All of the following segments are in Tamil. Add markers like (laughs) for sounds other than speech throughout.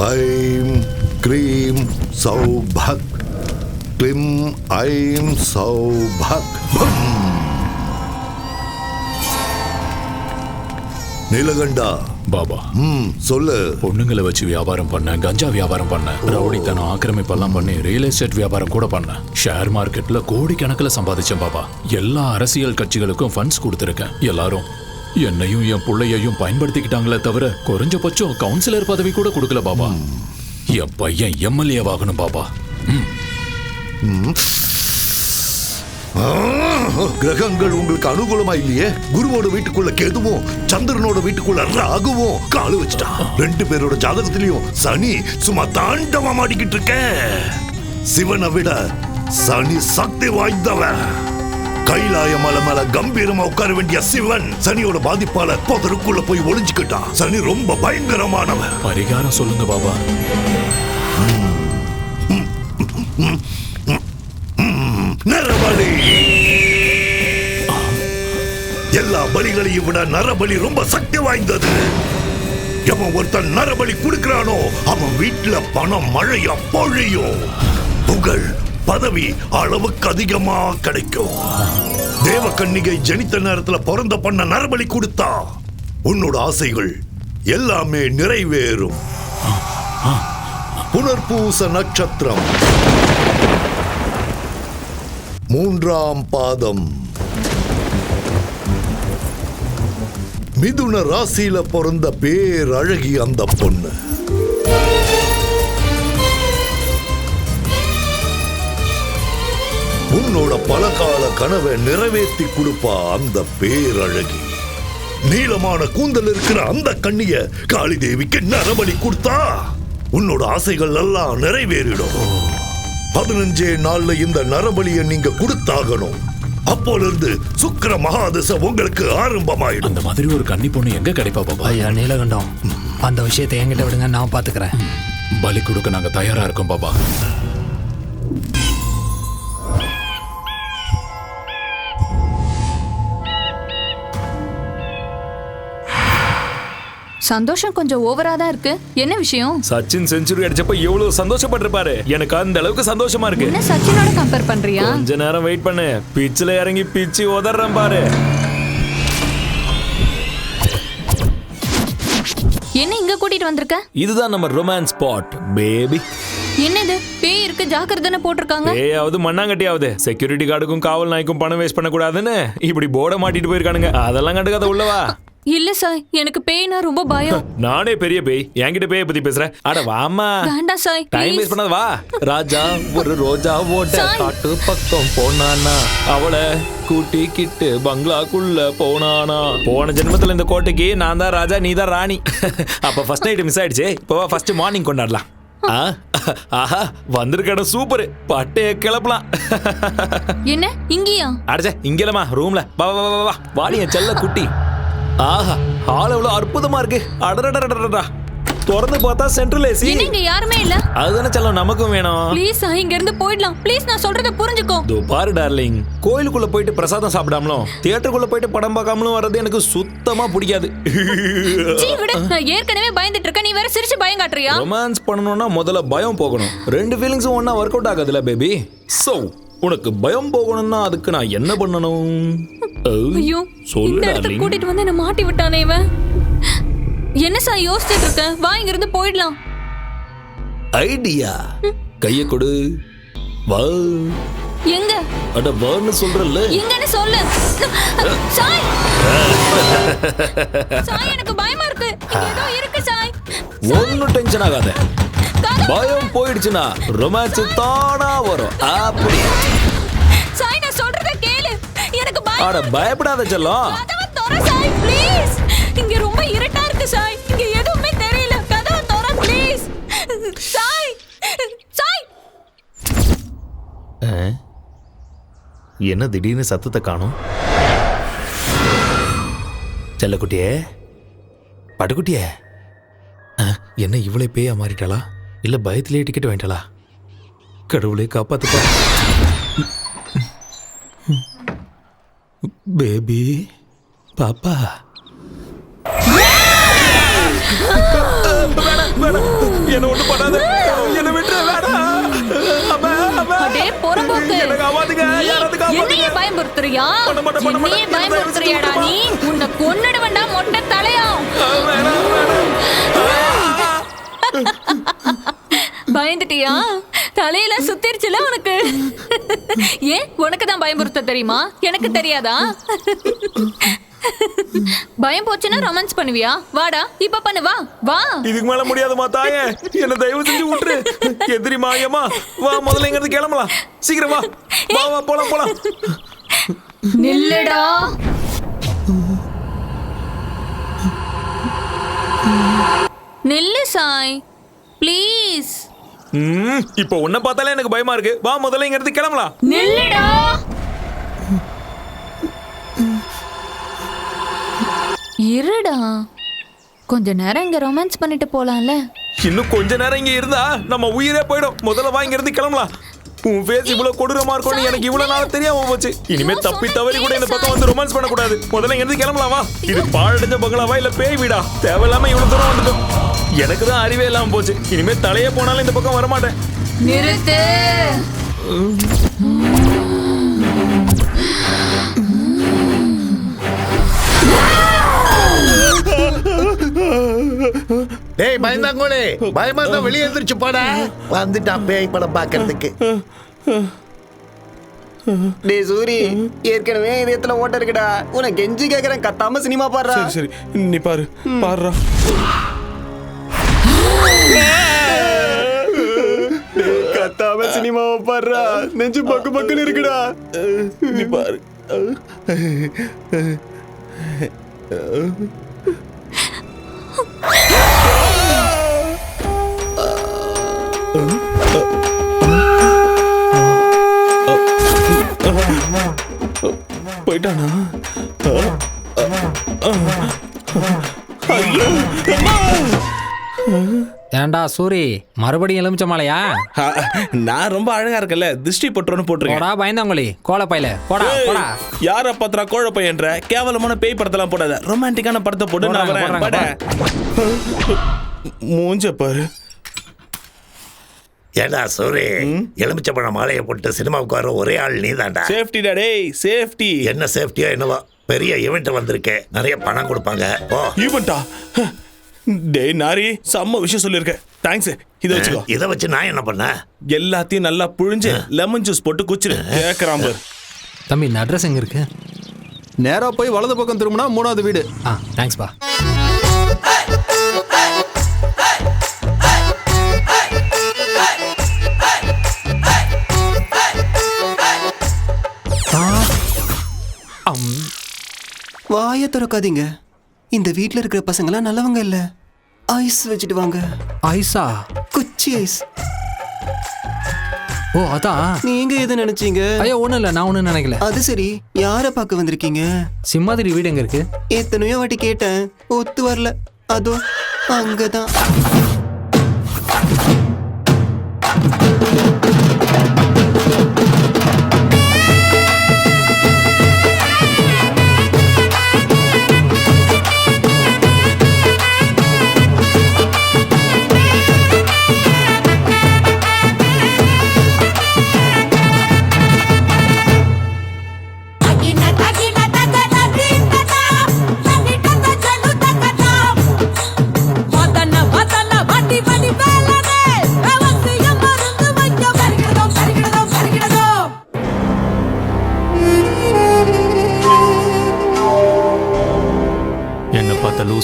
ஐம் க்ரீம் சௌபக் கிளிம் ஐம் சௌபக் நீலகண்டா பாபா ம் சொல்லு பொண்ணுங்களை வச்சு வியாபாரம் பண்ண கஞ்சா வியாபாரம் பண்ண ரவுடித்தனம் ஆக்கிரமிப்பெல்லாம் பண்ணி ரியல் எஸ்டேட் வியாபாரம் கூட பண்ண. ஷேர் மார்க்கெட்ல கோடிக்கணக்கில் சம்பாதிச்சேன் பாபா. எல்லா அரசியல் கட்சிகளுக்கும் ஃபண்ட்ஸ் கொடுத்துருக்கேன். எல்லாரும் என்னையும் என் பிள்ளையையும் பயன்படுத்திக்கிட்டாங்களே தவிர குறைஞ்சபட்சம் கவுன்சிலர் பதவி கூட கொடுக்கல பாபா. என் பையன் எம்எல்ஏ ஆகணும் பாபா. கிரகங்கள் உங்களுக்கு அனுகூலமா இல்லையே? குருவோட வீட்டுக்குள்ள கெதுவும் சந்திரனோட வீட்டுக்குள்ள ராகுவும் காலு வச்சுட்டான் ரெண்டு பேரோட ஜாதகத்திலையும் சனி சும்மா தாண்டவம் ஆடிக்கிட்டு இருக்க. சிவனை விட சனி சக்தி வாய்ந்தவன். கைலாய மலை மேல கம்பீரமா உட்கார வேண்டிய சிவன் சனியோட பாதிப்பால புதருக்குள்ள போய் ஒளிஞ்சுக்கிட்டான். சனி ரொம்ப பயங்கரமானவன். பரிகாரம் சொல்லுங்க பாபா. நரபலி. எல்லா பலிகளையும் விட நரபலி ரொம்ப சக்தி வாய்ந்தது. எவன் ஒருத்தன் நரபலி கொடுக்கிறானோ அவன் வீட்டுல பணம் மழையா பொழியும். புகழ் பதவி அளவுக்கு அதிகமா கிடைக்கும். தேவ கன்னிகை ஜனித்த நேரத்துல பிறந்த பண்ண நரபலி கொடுத்தா உன்னோட ஆசைகள் எல்லாமே நிறைவேறும். புனர்பூச நட்சத்திரம். மூன்றாம் பாதம். மிதுன ராசியில பிறந்த பேரழகி அந்த பொண்ணு. உன்னோட பலகால கனவை நிறைவேற்றி கொடுப்பா அந்த பேரழகி. நீளமான கூந்தல் இருக்கிற அந்த கண்ணிய காளி தேவிக்கு நரபலி கொடுத்தா உன்னோட ஆசைகள் எல்லாம் நிறைவேறிடும். பதினஞ்சே நாள்ல இந்த நரபலியை நீங்க கொடுத்தாகணும். அப்போல இருந்து சுக்கிர மகாதசை உங்களுக்கு ஆரம்பமாயிடும். அந்த மாதிரி ஒரு கன்னி பொண்ணு எங்க கிடைப்பா பாபா? ஐயா நீலகண்டம். அந்த விஷயத்தை என்கிட்ட விடுங்க நான் பாத்துக்கிறேன். பலி கொடுக்க நாங்க தயாரா இருக்கோம் பாபா. சந்தோஷம் கொஞ்சம் ஓவரா தான் இருக்கு. என்ன விஷயம்? சச்சின் செஞ்சுரி அடிச்சப்ப எவ்வளவு சந்தோஷப்பட்டிருப்பாரு. எனக்கு அந்த அளவுக்கு சந்தோஷமா இருக்கு. என்ன சச்சினோட கம்பேர் பண்றியா? கொஞ்ச நேரம் வெயிட் பண்ணு. பிச்சில் இறங்கி பிச்சு உதறேன் பாரு. என்ன இங்க கூட்டிட்டு வந்திருக்க? இதுதான் நம்ம ரொமான்ஸ் ஸ்பாட் பேபி என்னது? பேய் இருக்கு ஜாக்கிரதைன்னு போட்டிருக்காங்க? ஏயாவது மண்ணாங்கட்டியாவது. செக்யூரிட்டி கார்டுக்கும் காவல் நாய்க்கும் பணம் வேஸ்ட் பண்ணக்கூடாதுன்னு இப்படி போர்டை மாட்டிட்டு போயிருக்கானுங்க. அதெல்லாம் கண்டுக்காத உள்ளவா? இல்ல சாய் எனக்கு பேய்னா ரொம்ப பயம். (laughs) நானே பெரிய பேய் என்கிட்ட பேய பத்தி பேசுறேன் அட வாமா வேண்டாம் சாய் டைம். வேஸ்ட் பண்ணாத வா. ராஜா ஒரு ரோஜா ஓட்ட. காட்டு பக்கம் போனானா? அவளை கூட்டிக்கிட்டு பங்களாக்குள்ள போனானா? போன ஜென்மத்துல இந்த கோட்டைக்கு நான் தான் ராஜா நீ தான் ராணி. (laughs) அப்ப ஃபர்ஸ்ட் நைட் மிஸ் ஆயிடுச்சு. இப்போ ஃபர்ஸ்ட் மார்னிங் கொண்டாடலாம். ஆஹா வந்திருக்கட சூப்பர் பட்டைய கிளப்பலாம். என்ன? இங்கேயா? அடச்சே இங்கலமா ரூம்ல வா வா வா, வா வா. வாடி என் செல்ல குட்டி. ஆஹா ஹால் எவ்வளவு அற்புதமா இருக்கு. அடடடடடடா திறந்து பார்த்தா சென்ட்ரல் ஏசி என்ன இங்க யாருமே இல்ல? அதுதானே செல்லம் நமக்கும் வேணும். ப்ளீஸ் இங்க இருந்து போயிடலாம். ப்ளீஸ் நான் சொல்றத புரிஞ்சுக்கோ. இதோ பாரு டார்லிங் கோயிலுக்குள்ள போயிட்டு பிரசாதம் சாப்பிடாமலும் தியேட்டருக்குள்ள போயிட்டு படம் பார்க்காமலும் வர்றது எனக்கு சுத்தமா பிடிக்காது. சீ விடு. நான் ஏற்கனவே பயந்துட்டு இருக்கேன். நீ வேற சிரிச்சு பயம் காட்டுறியா? ரொமான்ஸ் பண்ணணும்னா முதல்ல பயம் போகணும். ரெண்டு ஃபீலிங்ஸும் ஒண்ணா ஒர்க் அவுட் ஆகாதுல பேபி சோ உனக்கு பயம் போகணும்னா அதுக்கு நான் என்ன பண்ணணும்? ஐயோ இந்த இடத்துக்கு கூட்டிட்டு வந்து என்ன மாட்டி விட்டானே இவன்? என்ன சாய் யோசிச்சுட்டு இருக்க? வா இங்க இருந்து போயிடலாம். ஐடியா. கைய கொடு. வா. எங்க? அட வான்னு சொல்றல்ல. எங்கன்னு சொல்லு. சாய்! சாய் எனக்கு பயமா இருக்கு. ஏதோ இருக்கு சாய். ஒன்னும் டென்ஷன் ஆகாத. பயம் போயிடுச்சுன்னா ரொமான்ஸ் தானா வரும். அப்படி. சாய் நான் சொல்றத கேளு. எனக்கு அட பயம் பயப்படாத செல்லம். கதவை தொற சாய் ப்ளீஸ் இங்க ரொம்ப இருட்டா இருக்கு சாய். இங்க எதுவுமே தெரியல. கதவை தொற ப்ளீஸ் சாய் சாய். என்ன திடீர்னு சத்தத்தை காணும்? செல்லக்குட்டியே பட்டுக்குட்டியே அஹ், என்ன இவளே பேயா மாறிட்டாளா? இல்ல பயத்திலே டிக்கெட் வாங்கிட்டாளா கடவுளே காப்பாத்துப்பா பேபி பாப்பா என்ன. அடே பொறம்போக்கு என்னை காப்பாத்துங்க, நீ. என்னையே பயமுறுத்துறியா என்னையே. பயமுறுத்துறியாடா உன்னை கொன்னுடுவேன்டா மொட்டை தலையா (laughs) பயந்துட்டியா? தலையில சுத்திருச்சுல உனக்கு? ஏன் உனக்கு தான் பயமுறுத்த தெரியுமா? எனக்கு தெரியாதா? பயம் போச்சுன்னா ரொமான்ஸ் பண்ணுவியா? வாடா இப்ப பண்ணு வா வா. இதுக்கு மேல முடியாதுமா தாயே என்ன தயவு செஞ்சு விட்டுரு. எதிரிமா ஐயம்மா வா முதல்ல இங்க இருந்து கிளம்பலாம். சீக்கிரம் வா. வா வா போலாம் போலாம். நில்லுடா. நில்லு சாய். ப்ளீஸ் ம், இப்போ உன்னை பார்த்தாலே எனக்கு பயமா இருக்கு. வா முதல்ல இங்க இருந்து கிளம்பலாம். நில்லுடா. இருடா. கொஞ்ச நேரம் இங்க ரொமான்ஸ் பண்ணிட்டு போலாம்ல. இன்னும் கொஞ்ச நேரம் இங்க இருந்தா நம்ம உயிரே போயிடும். முதல்ல வா இங்க இருந்து கிளம்பலாம். உன் ஃபேஸ் இவ்வளவு கொடூரமா இருக்கும்னு எனக்கு இவ்வளவு நாள் தெரியாம போச்சு. இனிமே தப்பி தவறி கூட இந்த பக்கம் வந்து ரொமான்ஸ் பண்ண கூடாது முதல்ல இங்க இருந்து கிளம்பலாம் வா. இது பாழடைஞ்ச பங்களாவா இல்ல பேய் வீடா? தேவையில்லாம இவ்வளவு தூரம் வந்துட்டோம். எனக்கு தான் அறிவே இல்லாம போச்சு. இனிமே தலையே போனாலும் இந்த பக்கம் வரமாட்டேன். நிறுத்து. டேய் பயந்தாங்கோலே பயமா இருந்தா வெளியே எந்திரிச்சு போடா. வந்துட்டான் பேய் படம் பாக்குறதுக்கு டேய் சூரி ஏற்கனவே இதயத்துல ஓட்ட இருக்குடா. உனக்கு கெஞ்சி கேக்குறேன். கத்தாம சினிமா பாடுறா. சரி நீ பாரு. பாருடா கத்தாம சினிமாவை பாடுறா நெஞ்சு பக்கு பக்குன்னு இருக்குடா. நீ பாரு. போயிட்டானா? ஏன்டா சூரி மறுபடியும் எலுமிச்ச மாலையா? நான் ரொம்ப அழகா இருக்கல திருஷ்டி பட்டுறோன்னு போட்டிருக்கேன். போடா பயந்தாங்கொழி கோலப்பையில போடா போடா. யார பத்திரா கோழ பையன்ற கேவலமான பேய் படத்தெல்லாம் போடாத. ரொமான்டிக்கான படத்தை போட்டு நான் வரேன். பட. மூஞ்ச பாரு. ஏடா சூரி? எலுமிச்சப்பழம் மாலையை போட்டு சினிமாவுக்கு வர ஒரே ஆள் நீதான்டா. சேஃப்டி டேய் சேஃப்டி என்ன சேஃப்டியோ என்னவோ. பெரிய ஈவெண்ட் வந்திருக்கேன் நிறைய பணம் கொடுப்பாங்க. ஓ ஈவெண்டா டேய் நாரி செம்ம விஷயம் சொல்லியிருக்கேன் தேங்க்ஸ் இதை வச்சுக்கோ. இதை வச்சு நான் என்ன பண்ண? எல்லாத்தையும் நல்லா புழிஞ்சு லெமன் ஜூஸ் போட்டு குச்சிரு. கேக்குறான் பாரு. தம்பி இந்த அட்ரஸ் எங்க இருக்கு? நேரா போய் வலது பக்கம் திரும்பினா மூணாவது வீடு. ஆ தேங்க்ஸ்பா வாயை திறக்காதீங்க. இந்த வீட்ல இருக்கிற பசங்களாம் நல்லவங்க இல்ல. ஐஸ் வச்சுட்டு வாங்க ஐசா குச்சி ஐஸ் ஓ அதான். நீங்க எதை நினைச்சீங்க? ஐயோ ஒன்றும் இல்லை நான் ஒன்றும் நினைக்கல. அது சரி யார பார்க்க வந்திருக்கீங்க? சிம்மாதிரி வீடு எங்க இருக்கு? எத்தனையோ வாட்டி கேட்டேன் ஒத்து வரல. அதோ அங்கதான்.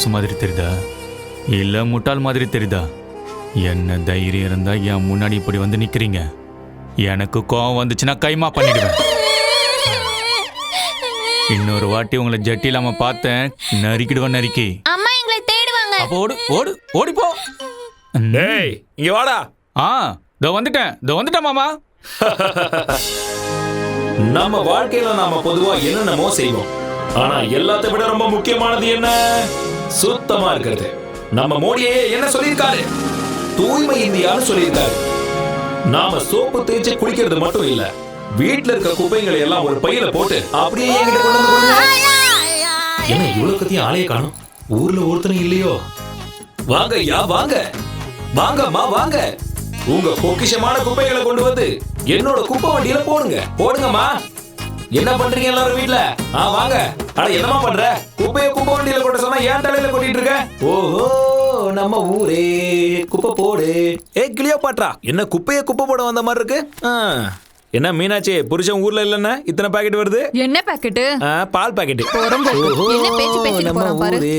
லூசு மாதிரி தெரியுதா? இல்ல முட்டாள் மாதிரி தெரியுதா? என்ன தைரியம் இருந்தா என் முன்னாடி இப்படி வந்து நிக்கிறீங்க? எனக்கு கோவம் வந்துச்சுன்னா கைமா பண்ணிடுவேன். இன்னொரு வாட்டி உங்களை ஜட்டி இல்லாம பார்த்தேன் நறுக்கிடுவேன் நறுக்கி. அம்மா எங்களை தேடுவாங்க. அப்போ ஓடு ஓடு ஓடி போ. டேய் இங்க வாடா. ஆ இதோ வந்துட்டேன் இதோ வந்துட்டேன் மாமா. நம்ம வாழ்க்கையில நாம பொதுவா என்னென்னமோ செய்வோம். ஆனா எல்லாத்தை விட ரொம்ப முக்கியமானது என்ன? சுத்தமா இருக்கிறது. நம்ம மோடியே என்ன சொல்லியிருக்காரு? தூய்மை இந்தியான்னு சொல்லியிருக்காரு. நாம சோப்பு தேய்ச்சி குளிக்கிறது மட்டும் இல்ல வீட்ல இருக்க குப்பைகளை எல்லாம் ஒரு பையில போட்டு அப்படியே என்கிட்ட கொண்டு வந்து என்ன இவ்வளவு கத்தியும் ஆளைய காணும்? ஊர்ல ஒருத்தனும் இல்லையோ? வாங்க ஐயா வாங்க. வாங்கம்மா வாங்க. உங்க பொக்கிஷமான குப்பைகளை கொண்டு வந்து என்னோட குப்பை வண்டியில போடுங்க. போடுங்கம்மா. என்ன பண்றீங்க எல்லாரும் வீட்ல? ஆ வாங்க. அட என்னமா பண்ற? குப்பைய குப்பை வண்டியில கொட்ட சொன்னா ஏன் தலையில கொட்டிட்டு இருக்க? ஓஹோ நம்ம ஊரே. குப்பை போடு. ஏய் கிளியோ பாட்ரா என்ன குப்பைய குப்பை போட வந்த மாதிரி இருக்கு. என்ன மீனாட்சி புருஷன் ஊர்ல இல்லன்னா இத்தனை பாக்கெட் வருது? என்ன பாக்கெட்டு ஆ, பால் பாக்கெட் போறோம் பேசிட்டு நம்ம. ஊரே.